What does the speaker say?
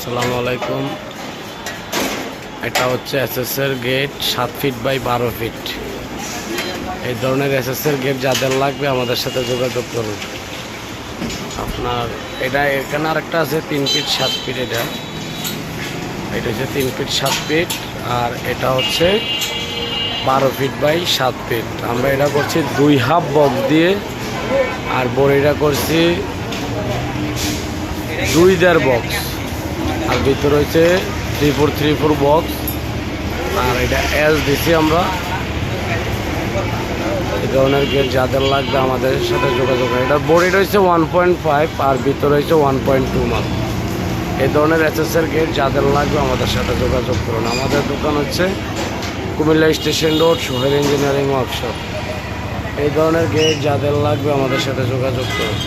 আসসালামু আলাইকুম। এটা হচ্ছে এসএসের গেট সাত ফিট বাই বারো ফিট এই ধরনের এসএসের গেট যাদের লাগবে আমাদের সাথে যোগাযোগ করুন। আপনার, এটা এখানে আরেকটা আছে, তিন ফিট সাত ফিট এটা। এটা হচ্ছে তিন ফিট সাত ফিট আর এটা হচ্ছে বারো ফিট বাই সাত ফিট আমরা এটা করছি দুই হাফ বক্স দিয়ে, আর বড়িটা করছি দুই দেড় বক্স আর ভিতরে হচ্ছে three four three four box আর এটা এস দিছি আমরা। এই ধরনের গেট যাদের লাগবে আমাদের সাথে যোগাযোগ এটা বডিটা রয়েছে ওয়ান পয়েন্ট ফাইভ আর ভিতরে রয়েছে ওয়ান পয়েন্ট টু মাল এই ধরনের এসএসের গেট যাদের লাগবে আমাদের সাথে যোগাযোগ করুন। আমাদের দোকান হচ্ছে Comilla station road, Sohel engineering workshop. এই ধরনের গেট যাদের লাগবে আমাদের সাথে যোগাযোগ করুন।